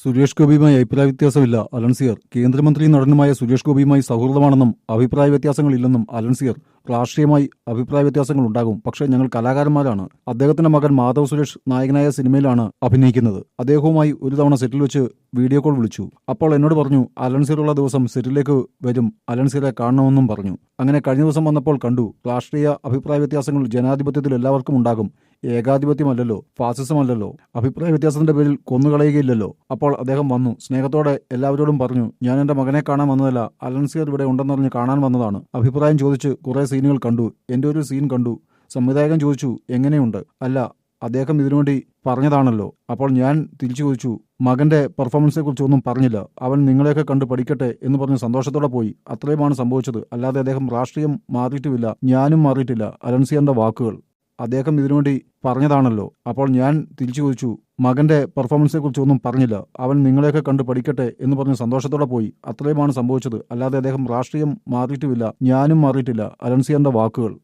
സുരേഷ് ഗോപിയുമായി അഭിപ്രായ വ്യത്യാസമില്ല അലൻസിയർ കേന്ദ്രമന്ത്രി നടനുമായ സുരേഷ് ഗോപിയുമായി സൗഹൃദമാണെന്നും അഭിപ്രായ വ്യത്യാസങ്ങളില്ലെന്നും അലൻസിയർ രാഷ്ട്രീയമായി അഭിപ്രായ വ്യത്യാസങ്ങൾ ഉണ്ടാകും പക്ഷേ ഞങ്ങൾ കലാകാരന്മാരാണ്. അദ്ദേഹത്തിന്റെ മകൻ മാധവ് സുരേഷ് നായകനായ സിനിമയിലാണ് അഭിനയിക്കുന്നത്. അദ്ദേഹവുമായി ഒരു തവണ സെറ്റിൽ വെച്ച് വീഡിയോ കോൾ വിളിച്ചു. അപ്പോൾ എന്നോട് പറഞ്ഞു അലൻസിയറുള്ള ദിവസം സെറ്റിലേക്ക് വരും അലൻസിയറെ കാണണമെന്നും പറഞ്ഞു. അങ്ങനെ കഴിഞ്ഞ ദിവസം വന്നപ്പോൾ കണ്ടു രാഷ്ട്രീയ അഭിപ്രായ വ്യത്യാസങ്ങൾ ജനാധിപത്യത്തിൽ എല്ലാവർക്കും ഉണ്ടാകും. ഏകാധിപത്യമല്ലല്ലോ ഫാസിസമല്ലല്ലോ. അഭിപ്രായ വ്യത്യാസത്തിന്റെ പേരിൽ കൊന്നുകളയുകയില്ലല്ലോ. അപ്പോൾ അദ്ദേഹം വന്നു. സ്നേഹത്തോടെ എല്ലാവരോടും പറഞ്ഞു ഞാൻ എന്റെ മകനെ കാണാൻ വന്നതല്ല അലൻസിയർ ഇവിടെ ഉണ്ടെന്നറിഞ്ഞ് കാണാൻ വന്നതാണ്. അഭിപ്രായം ചോദിച്ച് കുറെ സീനുകൾ കണ്ടു. എന്റെ ഒരു സീൻ കണ്ടു. സംവിധായകൻ ചോദിച്ചു എങ്ങനെയുണ്ട്? അല്ല അദ്ദേഹം ഇതിനുവേണ്ടി പറഞ്ഞതാണല്ലോ. അപ്പോൾ ഞാൻ തിരിച്ചു ചോദിച്ചു മകന്റെ പെർഫോമൻസിനെ കുറിച്ചൊന്നും പറഞ്ഞില്ല. അവൻ നിങ്ങളെയൊക്കെ കണ്ട് പഠിക്കട്ടെ എന്ന് പറഞ്ഞ് സന്തോഷത്തോടെ പോയി. അത്രയുമാണ് സംഭവിച്ചത്. അല്ലാതെ അദ്ദേഹം രാഷ്ട്രീയം മാറിയിട്ടുമില്ല ഞാനും മാറിയിട്ടില്ല. അലൻസിയറിന്റെ വാക്കുകൾ. അദ്ദേഹം ഇതിനുവേണ്ടി പറഞ്ഞതാണല്ലോ. അപ്പോൾ ഞാൻ തിരിച്ചു ചോദിച്ചു മകന്റെ പെർഫോമൻസിനെ കുറിച്ചൊന്നും പറഞ്ഞില്ല. അവൻ നിങ്ങളെയൊക്കെ കണ്ട് പഠിക്കട്ടെ എന്ന് പറഞ്ഞ് സന്തോഷത്തോടെ പോയി. അത്രയുമാണ് സംഭവിച്ചത്. അല്ലാതെ അദ്ദേഹം രാഷ്ട്രീയം മാറിയിട്ടുമില്ല. ഞാനും മാറിയിട്ടില്ല. അലൻസിയറിന്റെ വാക്കുകൾ.